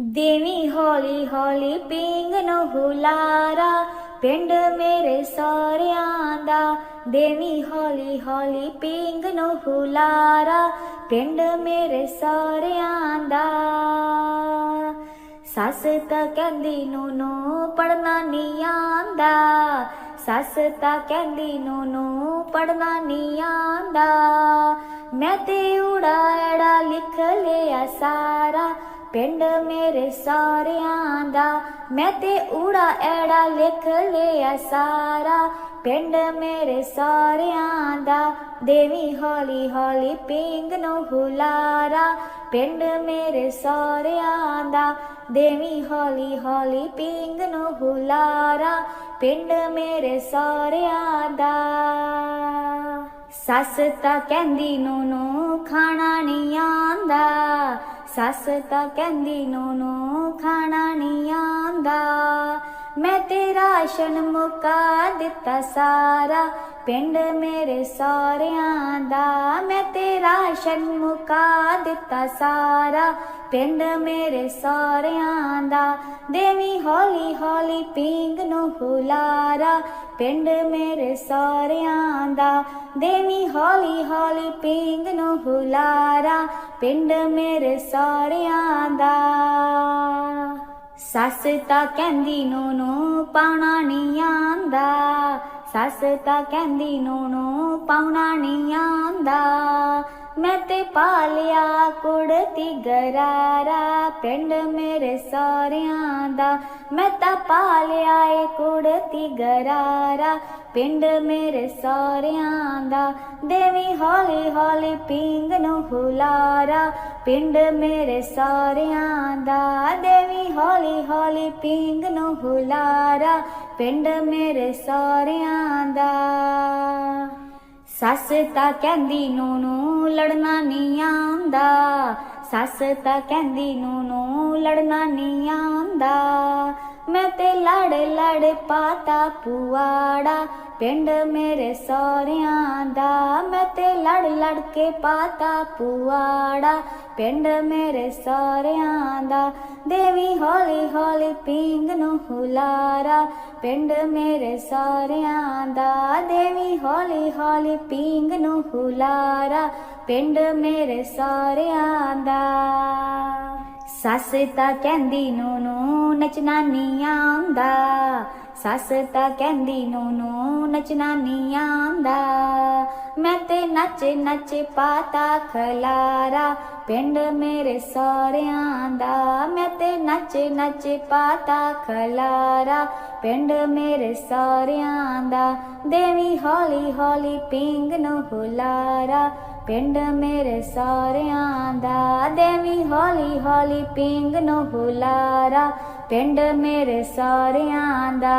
ਦੇਵੀ ਹੌਲੀ ਹੌਲੀ ਪਿੰਗ ਨੂੰ ਹੁਲਾਰਾ, ਪਿੰਡ ਮੇਰੇ ਸਾਰਿਆਂ ਦਾ। ਦੇਵੀ ਹੌਲੀ ਹੌਲੀ ਪਿੰਗ ਨੂੰ ਹੁਲਾਰਾ, ਪਿੰਡ ਮੇਰੇ ਸਾਰਿਆਂ ਦਾ। ਸੱਸ ਤਾਂ ਕਹਿੰਦੀ, ਨੂੰ ਨੂੰ ਪੜਨਾ ਨਹੀਂ ਆਂਦਾ ਸੱਸ ਤਾਂ ਕਹਿੰਦੀ, ਨੂੰ ਨੂੰ ਪੜਨਾ ਨਹੀਂ ਆਂਦਾ ਮੈਂ ਤੇ ਉੜਾ ਉੜਾੜਾ ਲਿਖ ਲਿਆ ਸਾਰਾ। ਪਿੰਡ ਮੇਰੇ ਸਾਰਿਆਂ ਦਾ, ਮੈਂ ਤੇ ਊੜਾ ਐੜਾ ਲਿਖ ਲਿਆ ਸਾਰਾ। ਪਿੰਡ ਮੇਰੇ ਸਾਰਿਆਂ ਦਾ, ਦੇਵੀ ਹੌਲੀ ਹੌਲੀ ਪਿੰਗ ਨੂੰ ਹੁਲਾਰਾ। ਪਿੰਡ ਮੇਰੇ ਸਾਰਿਆਂ ਦਾ, ਦੇਵੀ ਹੌਲੀ ਹੌਲੀ ਪਿੰਗ ਨੂੰ ਹੁਲਾਰਾ। ਪਿੰਡ ਮੇਰੇ ਸਾਰਿਆਂ ਦਾ। ਸੱਸ ਤਾਂ ਕਹਿੰਦੀ ਨੂੰ ਨੂੰ ਖਾਣਾ ਨਹੀਂ ਸੱਸ ਤਾਂ ਕਹਿੰਦੀ, ਨੂੰ ਖਾਣਾ ਨਹੀਂ ਆਂਦਾ ਮੈਂ ਤੇ ਰਾਸ਼ਨ ਮੁਕਾ ਦਿੱਤਾ ਸਾਰਾ, ਪਿੰਡ ਮੇਰੇ ਸਾਰਿਆਂ ਦਾ। ਮੈਂ ਤੇਰਾ ਰਾਸ਼ਨ ਮੁਕਾ ਦਿੱਤਾ ਸਾਰਾ ਪਿੰਡ ਮੇਰੇ ਸਾਰਿਆਂ ਦਾ, ਦੇਵੀ ਹੌਲੀ ਹੌਲੀ ਪੀਂਗ ਨੂੰ ਹੁਲਾਰਾ। ਪਿੰਡ ਮੇਰੇ ਸਾਰਿਆਂ ਦਾ, ਦੇਵੀ ਹੌਲੀ ਹੌਲੀ ਪੀਂਗ ਨੂੰ ਹੁਲਾਰਾ। ਪਿੰਡ ਮੇਰੇ ਸਾਰਿਆਂ ਦਾ। ਸੱਸ ਤਾਂ ਕਹਿੰਦੀ ਨੂੰ ਨੂੰ ਪਾਉਣਾ ਨਹੀਂ ਆਂਦਾ ਸੱਸ ਤਾਂ ਕਹਿੰਦੀ ਨੂੰ ਨੂੰ ਪਾਉਣਾ ਨਹੀਂ ਆਂਦਾ ਮੈਂ ਤੇ ਪਾਲਿਆ ਕੁੜਤੀ ਗਰਾਰਾ, ਪਿੰਡ ਮੇਰੇ ਸਾਰਿਆਂ ਦਾ। ਮੈਂ ਤਾਂ ਪਾਲਿਆ ਏ ਕੁੜਤੀ ਗਰਾਰਾ, ਪਿੰਡ ਮੇਰੇ ਸਾਰਿਆਂ ਦਾ। ਦੇਵੀ ਹੌਲੀ ਹੌਲੀ ਪਿੰਗ ਨੂੰ ਹੁਲਾਰਾ, ਪਿੰਡ ਮੇਰੇ ਸਾਰਿਆਂ ਦਾ। ਦੇਵੀ ਹੌਲੀ ਹੌਲੀ ਪੀਂਗ ਨੂੰ ਹੁਲਾਰਾ ਪਿੰਡ ਮੇਰੇ ਸਾਰਿਆਂ ਦਾ। ਸੱਸ ਤਾਂ ਕਹਿੰਦੀ ਨੂੰ ਨੂੰ ਲੜਨਾ ਨਹੀਂ ਆਂਦਾ ਸੱਸ ਤਾਂ ਕਹਿੰਦੀ ਨੂੰ ਨੂੰ ਲੜਨਾ ਨਹੀਂ ਆਂਦਾ ਮੈਂ ਤੇ ਲੜ ਲੜ ਪਾਤਾ ਪੁਆੜਾ, ਪਿੰਡ ਮੇਰੇ ਸਹੁਰਿਆਂ ਦਾ। ਮੈਂ ਤੇ ਲੜ ਲੜ ਕੇ ਪਾਤਾ ਪੁਆੜਾ, ਪਿੰਡ ਮੇਰੇ ਸਹੁਰਿਆਂ ਦਾ। ਦੇਵੀ ਹੌਲੀ ਹੌਲੀ ਪੀਂਗ ਨੂੰ ਹੁਲਾਰਾ, ਪਿੰਡ ਮੇਰੇ ਸਹੁਰਿਆਂ ਦਾ। ਦੇਵੀ ਹੌਲੀ ਹੌਲੀ ਪੀਂਗ ਨੂੰ ਹੁਲਾਰਾ, ਪਿੰਡ ਮੇਰੇ ਸਹੁਰਿਆਂ ਦਾ। ਸੱਸ ਤਾਂ ਕਹਿੰਦੀ ਨੂੰ ਨੂੰ ਨਚਣਾ ਨਹੀਂ ਸੱਸ ਤਾਂ ਕਹਿੰਦੀ ਨੂੰ ਨੂੰ ਨਚਣਾ ਨਹੀਂ ਮੈਂ ਤੇ ਨੱਚ ਨੱਚ ਪਾਤਾ ਖਲਾਰਾ, ਪਿੰਡ ਮੇਰੇ ਸਾਰਿਆਂ ਦਾ। ਮੈਂ ਤੇ ਨੱਚ ਨੱਚ ਪਾਤਾ ਖਲਾਰਾ, ਪਿੰਡ ਮੇਰੇ ਸਾਰਿਆਂ ਦਾ। ਦੇਵੀ ਹੌਲੀ ਹੌਲੀ ਪਿੰਗ ਨੂੰ ਹੁਲਾਰਾ ਪਿੰਡ ਮੇਰੇ ਸਾਰਿਆਂ ਦਾ ਦੇਵੀ ਹੌਲੀ ਹੌਲੀ ਪਿੰਗ ਨੂੰ ਹੁਲਾਰਾ ਪਿੰਡ ਮੇਰੇ ਸਾਰਿਆਂ ਦਾ।